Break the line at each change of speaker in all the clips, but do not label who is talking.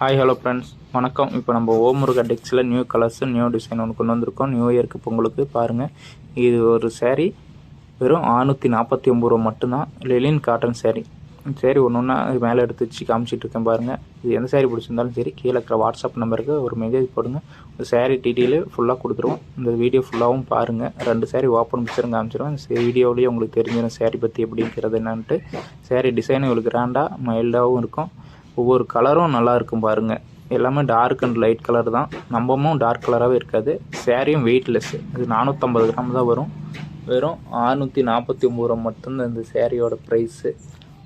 Hi hello friends வணக்கம். இப்போ நம்ம ஓமுருகா டெக்ஸில் நியூ கலர்ஸ் நியூ டிசைன் ஒன்று கொண்டு வந்திருக்கோம். நியூ இயர்க்கு பொங்கலுக்கு பாருங்கள் இது ஒரு சேரீ வெறும் ஆறுநூற்றி நாற்பத்தி ஒம்பது ரூபா மட்டும்தான். லெலின் காட்டன் சேரீ சரி ஒன்று ஒன்றா மேலே எடுத்து வச்சு காமிச்சிட்டு இருக்கேன் பாருங்கள் இது எந்த சேரீ பிடிச்சிருந்தாலும் சரி கீழே இருக்கிற வாட்ஸ்அப் நம்பருக்கு ஒரு மெசேஜ் போடுங்க. ஒரு சேரீ டீட்டெயிலு ஃபுல்லாக கொடுத்துருவோம். இந்த வீடியோ ஃபுல்லாகவும் பாருங்கள் ரெண்டு சேரீ ஓப்பன் பிக்சரும் காமிச்சிருவேன். இந்த வீடியோவிலேயே உங்களுக்கு தெரிஞ்சிடும் சேரீ பற்றி எப்படிங்கிறது என்னான்ட்டு. சேரீ டிசைனும் உங்களுக்கு கிராண்டாக மைல்டாகவும் இருக்கும். ஒவ்வொரு கலரும் நல்லா இருக்கும் பாருங்க. எல்லாமே டார்க் அண்ட் லைட் கலர் தான். நம்பமும் டார்க் கலராகவே இருக்காது. சேரீயும் வெயிட்லெஸ் இது நானூற்றம்பது கிராம் தான் வரும். வெறும் அறுநூற்றி நாற்பத்தி ஒம்பது ரூபா மட்டும்தான் இந்த சேரீயோட ப்ரைஸு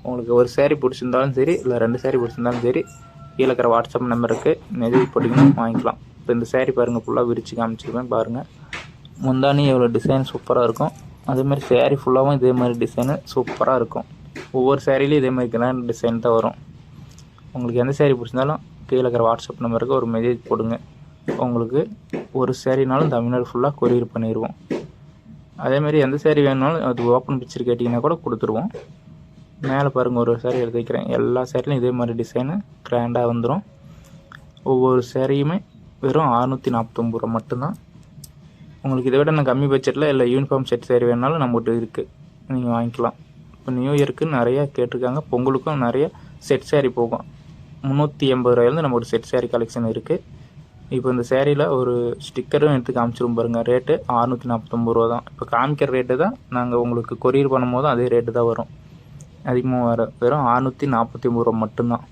உங்களுக்கு ஒரு சேரீ பிடிச்சிருந்தாலும் சரி இல்லை ரெண்டு சேரீ பிடிச்சிருந்தாலும் சரி கீழே இருக்கிற வாட்ஸ்அப் நம்பருக்கு மெசேஜ் போட்டிங்கன்னா வாங்கிக்கலாம். இப்போ இந்த சேரீ பாருங்கள் ஃபுல்லாக விரித்து காமிச்சிருப்பேன் பாருங்கள் முந்தானி எவ்வளோ டிசைன் சூப்பராக இருக்கும். அதேமாதிரி சேரீ ஃபுல்லாகவும் இதே மாதிரி டிசைனு சூப்பராக இருக்கும். ஒவ்வொரு சேரீலையும் இதே மாதிரி கிராண்ட் டிசைன் தான் வரும். உங்களுக்கு எந்த சேரீ பிடிச்சிருந்தாலும் கீழே இருக்கிற வாட்ஸ்அப் நம்பருக்கு ஒரு மெசேஜ் போடுங்க. உங்களுக்கு ஒரு சேரீனாலும் தமிழ்நாடு ஃபுல்லாக கொரியர் பண்ணிடுவோம் அதேமாரி எந்த சேரீ வேணுனாலும் அது ஓப்பன் பிக்சர் கேட்டிங்கன்னா கூட கொடுத்துருவோம். மேலே பாருங்கள் ஒரு சேரீ எடுத்து வைக்கிறேன். எல்லா சேரீலையும் இதே மாதிரி டிசைனு கிராண்டாக வந்துடும் ஒவ்வொரு சேரீயுமே வெறும் அறுநூற்றி நாற்பத்தொம்பது ரூபா மட்டும்தான். உங்களுக்கு இதை விட நான் கம்மி பட்ஜெட்டில் இல்லை யூனிஃபார்ம் செட் சேரீ வேணாலும் நம்மகிட்ட இருக்குது நீங்கள் வாங்கிக்கலாம். இப்போ நியூ இயருக்கு நிறையா கேட்டிருக்காங்க. பொங்கலுக்கும் நிறைய செட் சேரீ போகும். முந்நூற்றி எண்பது ரூபாயிலேருந்து நம்ம ஒரு செட் சேரீ கலெக்ஷன் இருக்குது இப்போ இந்த சேரீயில் ஒரு ஸ்டிக்கரும் எடுத்து காமிச்சிரும் பாருங்க. ரேட்டு அறுநூற்றி நாற்பத்தொம்பது ரூபா தான் இப்போ காமிக்கிற ரேட்டு தான் நாங்கள் உங்களுக்கு கொரியர் பண்ணும்போதும் அதே ரேட்டு தான் வரும். அதிகமாக வர வெறும் அறுநூற்றி நாற்பத்தி ஒம்பது ரூபா மட்டும்தான்.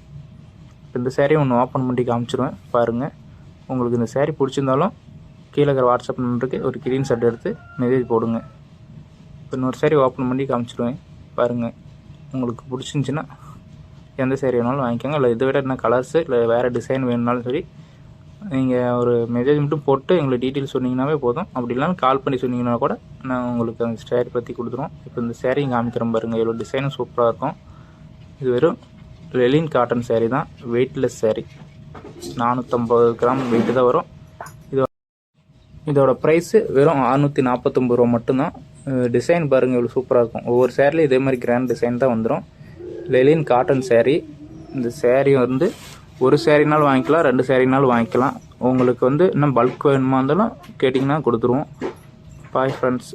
இப்போ இந்த சேரீ ஒன்று ஓப்பன் பண்ணி காமிச்சிருவேன். பாருங்கள் உங்களுக்கு இந்த சேரீ பிடிச்சிருந்தாலும் கீழே இருக்கிற வாட்ஸ்அப் நம்பருக்கு ஒரு கிரீன் ஷர்ட் எடுத்து மெசேஜ் போடுங்க. இப்போ இன்னொரு சேரீ ஓப்பன் பண்ணி காமிச்சிருவேன். பாருங்கள் உங்களுக்கு பிடிச்சிருந்துச்சின்னா எந்த சேரீ வேணாலும் வாங்கிக்கோங்க. இல்லை இதை விட என்ன கலர்ஸு இல்லை வேறு டிசைன் வேணுனாலும் சரி நீங்கள் ஒரு மெசேஜ் மட்டும் போட்டு எங்களுக்கு டீட்டெயில் சொன்னீங்கன்னாவே போதும். அப்படி இல்லைனா கால் பண்ணி சொன்னீங்கன்னா கூட நான் உங்களுக்கு அந்த சேரீ பற்றி கொடுத்துருவோம். இப்போ இந்த சேரீ காமிக்கிறேன் பாருங்கள் இவ்வளோ டிசைனும் சூப்பராக இருக்கும். இது வெறும் லெலின் காட்டன் சேரீ தான். வெயிட்லெஸ் சேரீ நானூற்றம்பது கிராம் வெயிட்டு தான் வரும். இது இதோட ப்ரைஸு வெறும் அறுநூற்றி நாற்பத்தொம்பது ரூபா மட்டும்தான். டிசைன் பாருங்கள் இவ்வளோ சூப்பராக இருக்கும். ஒவ்வொரு சேரீலையும் இதே மாதிரி கிராண்ட் டிசைன் தான் வந்துடும் லெலின் காட்டன் சேரீ இந்த சேரீ வந்து ஒரு சேரீனாலும் வாங்கிக்கலாம் ரெண்டு சேரீனாலும் வாங்கிக்கலாம். உங்களுக்கு வந்து இன்னும் பல்க் வேணுமா இருந்தாலும் கேட்டிங்கன்னா கொடுத்துருவோம். Bye friends